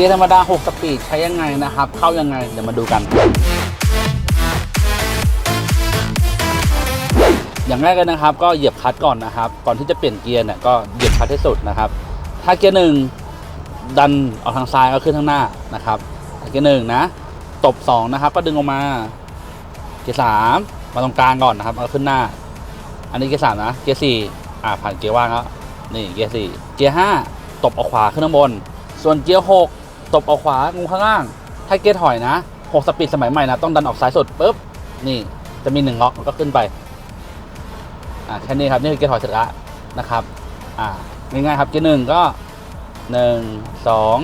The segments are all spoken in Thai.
กียร์ธรรมดา 6 สปีดใช้ยังไงนะครับ เข้ายังไง เดี๋ยวมาดูกัน อย่างแรกเลยนะครับ ก็เหยียบคลัตช์ก่อนนะครับ ก่อนที่จะเปลี่ยนเกียร์เนี่ยก็เหยียบคลัตช์ให้สุดนะครับ ถ้าเกียร์หนึ่งดันออกทางซ้ายก็ขึ้นทางหน้านะครับเกียร์หนึ่งนะตบสองนะครับ ก็ดึงออกมา เกียร์สามมาตรงกลางก่อนนะครับแล้วก็ขึ้นหน้า อันนี้เกียร์สามนะ เกียร์สี่อ่าผ่านเกียร์ว่างแล้วนี่เกียร์สี่เกียร์ห้าตบออกขวาขึ้นข้างบน ส่วนเกียร์หก ตบออกขวางูข้างล่าง ถ้าเกียร์ถอยนะหกสปีดสมัยใหม่นะต้องดันออกซ้ายสุดปุ๊บนี่จะมีหนึ่งล็อกแล้วก็ขึ้นไปอ่าแค่นี้ครับนี่คือเกียร์ถอยเสร็จล้วนะครับอ่าง่ายๆครับเกียร์หนึ่งก็หนึ่งสอง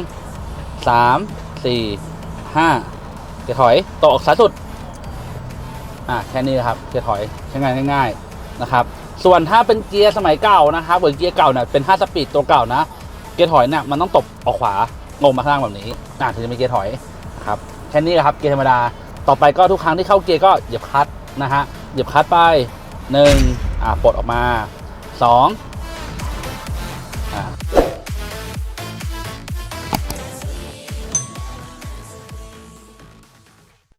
สามสี่ห้าเกียร์ถอยตบออกซ้ายสุดอ่าแค่นี้ครับเกียร์ถอยใช้งานง่าย ๆนะครับ ส่วนถ้าเป็นเกียร์สมัยเก่านะครับเหมือนเกียร์เก่าเนี่ยเป็น 5 สปีดตัวเก่านะ เกียร์ถอยเนี่ยมันต้องตบออกขวา ลงมาข้างล่างแบบนี้อ่าถึงจะเป็นเกียร์ถอยนะครับแค่นี้ครับเกียร์ธรรมดาต่อไปก็ทุกครั้งที่เข้าเกียร์ก็เหยียบคลัตช์นะฮะเหยียบคลัตช์ไปหนึ่งอ่าปลดออกมาสองอ่า